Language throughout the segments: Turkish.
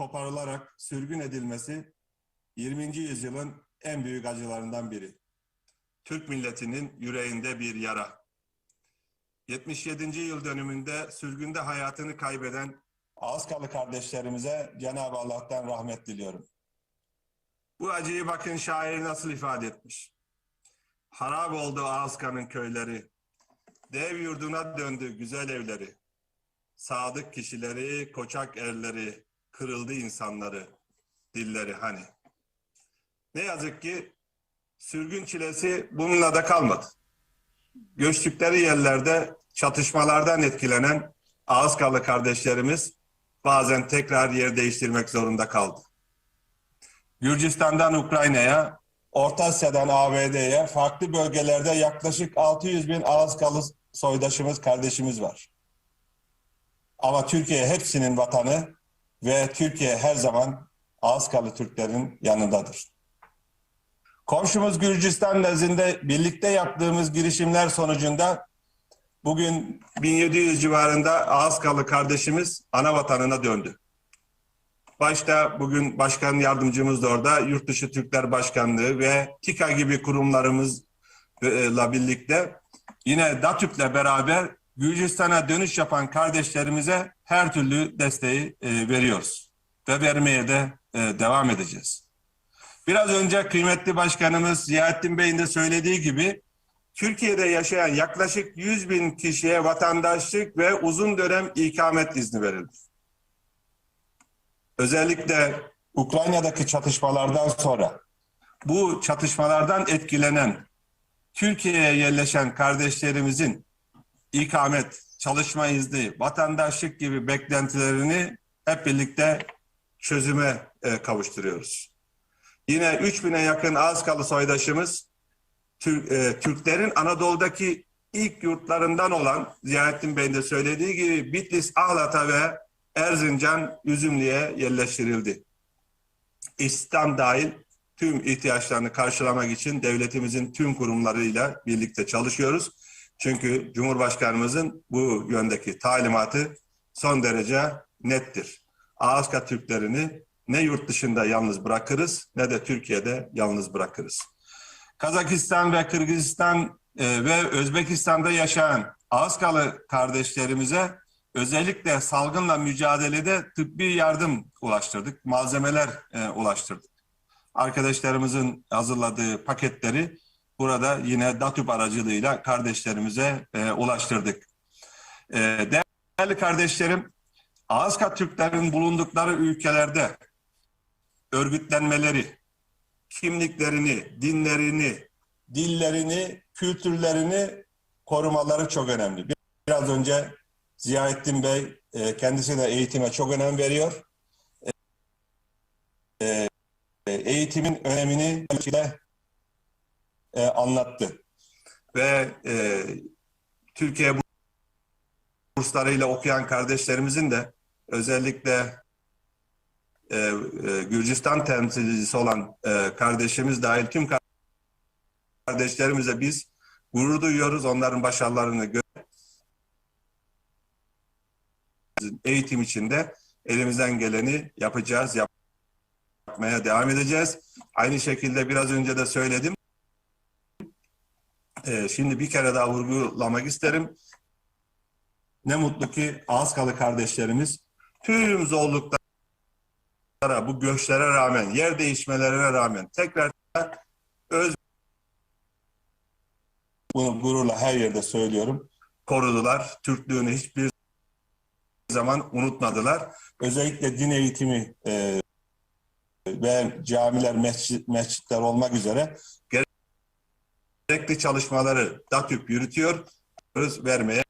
koparılarak sürgün edilmesi 20. yüzyılın en büyük acılarından biri. Türk milletinin yüreğinde bir yara. 77. yıl dönümünde sürgünde hayatını kaybeden Ağızkalı kardeşlerimize Cenab-ı Allah'tan rahmet diliyorum. Bu acıyı bakın şair nasıl ifade etmiş. Harap oldu Ağızkan'ın köyleri. Dev yurduna döndü güzel evleri. Sadık kişileri, koçak erleri, kırıldı insanları, dilleri hani. Ne yazık ki sürgün çilesi bununla da kalmadı. Göçtükleri yerlerde çatışmalardan etkilenen Ağızkalı kardeşlerimiz bazen tekrar yer değiştirmek zorunda kaldı. Gürcistan'dan Ukrayna'ya, Orta Asya'dan ABD'ye farklı bölgelerde yaklaşık 600 bin Ağızkalı soydaşımız, kardeşimiz var. Ama Türkiye hepsinin vatanı ve Türkiye her zaman Ağızkalı Türklerin yanındadır. Komşumuz Gürcistan nezdinde birlikte yaptığımız girişimler sonucunda bugün 1700 civarında Ağızkalı kardeşimiz ana vatanına döndü. Başta bugün başkan yardımcımız da orada, Yurtdışı Türkler Başkanlığı ve TİKA gibi kurumlarımızla birlikte yine DATÜK'le beraber Gürcistan'a dönüş yapan kardeşlerimize her türlü desteği e, veriyoruz ve vermeye de e, devam edeceğiz. Biraz önce kıymetli başkanımız Ziyaettin Bey'in de söylediği gibi Türkiye'de yaşayan yaklaşık 100 bin kişiye vatandaşlık ve uzun dönem ikamet izni verildi. Özellikle Ukrayna'daki çatışmalardan sonra bu çatışmalardan etkilenen Türkiye'ye yerleşen kardeşlerimizin ikamet, çalışma izni, vatandaşlık gibi beklentilerini hep birlikte çözüme e, kavuşturuyoruz. Yine 3000'e yakın Ağızkalı soydaşımız Türk, e, Türklerin Anadolu'daki ilk yurtlarından olan Ziyarettin Bey'in de söylediği gibi Bitlis, Ahlat'a ve Erzincan, Üzümlü'ye yerleştirildi. İstihdam dahil tüm ihtiyaçlarını karşılamak için devletimizin tüm kurumlarıyla birlikte çalışıyoruz. Çünkü Cumhurbaşkanımızın bu yöndeki talimatı son derece nettir. Ağızka Türklerini ne yurt dışında yalnız bırakırız ne de Türkiye'de yalnız bırakırız. Kazakistan ve Kırgızistan e, ve Özbekistan'da yaşayan Ağızkalı kardeşlerimize özellikle salgınla mücadelede tıbbi yardım ulaştırdık, malzemeler e, ulaştırdık. Arkadaşlarımızın hazırladığı paketleri burada yine DATÜP aracılığıyla kardeşlerimize e, ulaştırdık. E, değerli kardeşlerim, Ağızka Türklerin bulundukları ülkelerde örgütlenmeleri, kimliklerini, dinlerini, dillerini, kültürlerini korumaları çok önemli. Biraz önce Ziyaettin Bey e, kendisi de eğitime çok önem veriyor. E, e, eğitimin önemini e, anlattı. Ve e, Türkiye burslarıyla okuyan kardeşlerimizin de özellikle e, e, Gürcistan temsilcisi olan e, kardeşimiz dahil tüm kardeşlerimize biz gurur duyuyoruz. Onların başarılarını gö- eğitim içinde elimizden geleni yapacağız, yapmaya devam edeceğiz. Aynı şekilde biraz önce de söyledim. Ee, şimdi bir kere daha vurgulamak isterim. Ne mutlu ki Ağızkalı kardeşlerimiz tüm zorluklara, bu göçlere rağmen, yer değişmelerine rağmen tekrar öz bunu gururla her yerde söylüyorum. Korudular. Türklüğünü hiçbir zaman unutmadılar. Özellikle din eğitimi e, ve camiler, mescit, mescitler olmak üzere gerekli çalışmaları DATÜP yürütüyor. Vermeye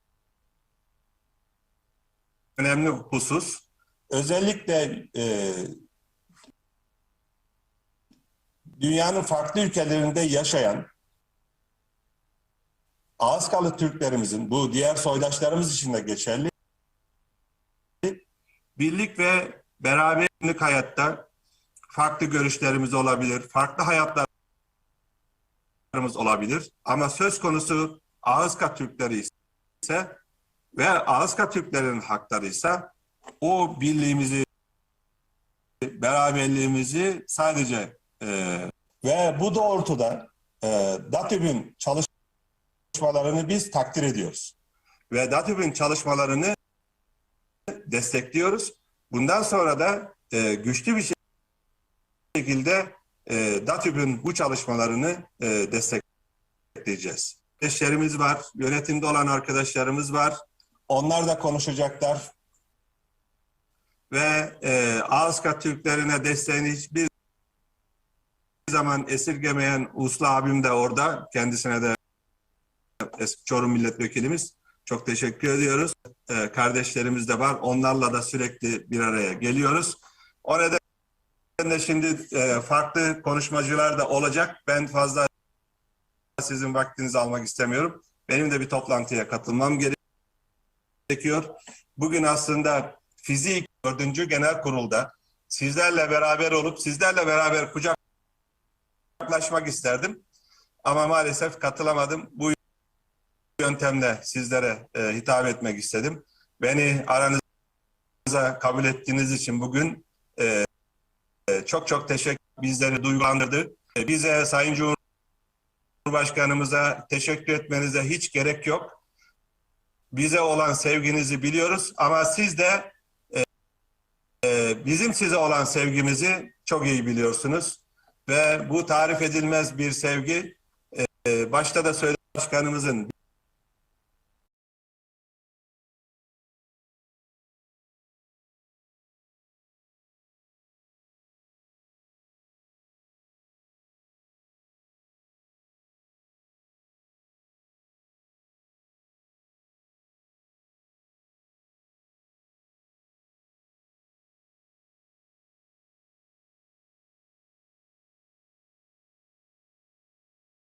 önemli husus. Özellikle e, dünyanın farklı ülkelerinde yaşayan Ağızkalı Türklerimizin, bu diğer soydaşlarımız için de geçerli, birlik ve beraberlik hayatta farklı görüşlerimiz olabilir, farklı hayatlarımız olabilir. Ama söz konusu Ağızka Türkleri ise ve Ağızka Türklerin hakları ise o birliğimizi beraberliğimizi sadece e, ve bu doğrultuda e, DATÜB'ün çalışmalarını biz takdir ediyoruz. Ve DATÜB'ün çalışmalarını destekliyoruz. Bundan sonra da e, güçlü bir şekilde e, DATÜB'ün bu çalışmalarını e, destekleyeceğiz. Arkadaşlarımız var, yönetimde olan arkadaşlarımız var. Onlar da konuşacaklar. Ve e, Ağızka Türklerine desteğini hiçbir zaman esirgemeyen Uslu abim de orada. Kendisine de eski Çorum milletvekilimiz. Çok teşekkür ediyoruz. E, kardeşlerimiz de var. Onlarla da sürekli bir araya geliyoruz. O nedenle şimdi e, farklı konuşmacılar da olacak. Ben fazla sizin vaktinizi almak istemiyorum. Benim de bir toplantıya katılmam gerekiyor. Bugün aslında fizik 4. Genel Kurul'da sizlerle beraber olup sizlerle beraber kucaklaşmak isterdim. Ama maalesef katılamadım. Bu yöntemle sizlere e, hitap etmek istedim. Beni aranıza kabul ettiğiniz için bugün e, çok çok teşekkür bizleri duygulandırdı. E, bize Sayın Cumhurbaşkanımıza teşekkür etmenize hiç gerek yok. Bize olan sevginizi biliyoruz ama siz de e, e, bizim size olan sevgimizi çok iyi biliyorsunuz. Ve bu tarif edilmez bir sevgi. Başta da söyledi başkanımızın